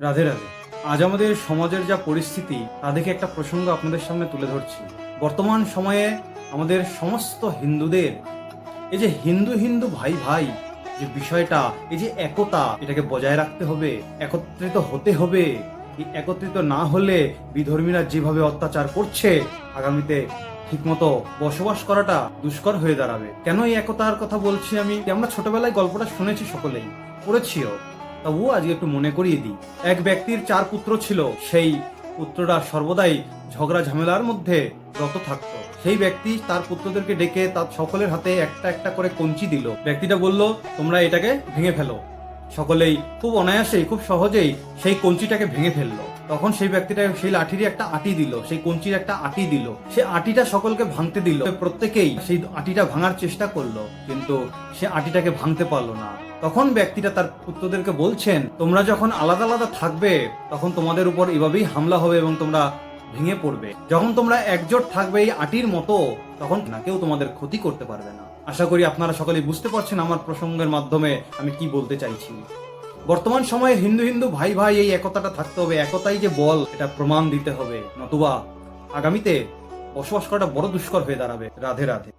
রাধে রাধে। আজ আমাদের সমাজের যা পরিস্থিতি, তা দেখে একটা প্রসঙ্গ আপনাদের সামনে তুলে ধরছি। বর্তমান সময়ে আমাদের সমস্ত হিন্দুদের, এই যে হিন্দু হিন্দু ভাই ভাই, যে বিষয়টা, এই যে একতা, এটাকে বজায় রাখতে হবে, একত্রিত হতে হবে। একত্রিত না হলে বিধর্মীরা যেভাবে অত্যাচার করছে, আগামীতে ঠিকমতো বসবাস করাটা দুষ্কর হয়ে দাঁড়াবে। কেন এই একতার কথা বলছি আমি? আমরা ছোটবেলায় গল্পটা শুনেছি সকলেই, পড়েছিও। তবুও আজকে একটু মনে করিয়ে দিই। এক ব্যক্তির চার পুত্র ছিল, সেই পুত্রটা সর্বদাই ঝগড়া ঝামেলার মধ্যে রত থাকত। সেই ব্যক্তি তার পুত্রদেরকে ডেকে তার সকলের হাতে একটা একটা করে কঞ্চি দিল। ব্যক্তিটা বলল, তোমরা এটাকে ভেঙে ফেলো। সকলেই খুব অনায়াসেই, খুব সহজেই সেই কঞ্চিটাকে ভেঙে ফেলল। তখন সেই ব্যক্তিটা সেই লাঠির একটা আটি দিল, সেই কঞ্চির একটা আটি দিল। সে আটিটা সকলকে ভাঙতে দিল। প্রত্যেকেই সেই আটিটা ভাঙার চেষ্টা করল, কিন্তু সে আটিটাকে ভাঙতে পারল না। তখন ব্যক্তিটা তার পুত্রদেরকে বলছেন, তোমরা যখন আলাদা আলাদা থাকবে, তখন তোমাদের উপর এভাবেই হামলা হবে এবং তোমরা ভেঙে পড়বে। যখন তোমরা একজোট থাকবে এই আটির মতো, তখন না, কেউ তোমাদের ক্ষতি করতে পারবে না। আশা করি আপনারা সকলেই বুঝতে পারছেন আমার প্রসঙ্গের মাধ্যমে আমি কি বলতে চাইছি। বর্তমান সময়ে হিন্দু হিন্দু ভাই ভাই এই একতাটা থাকতে হবে, একতাই যে বল, এটা প্রমাণ দিতে হবে। নতুবা আগামীতে বসবাস করাটা বড় দুষ্কর হয়ে দাঁড়াবে। রাধে রাধে।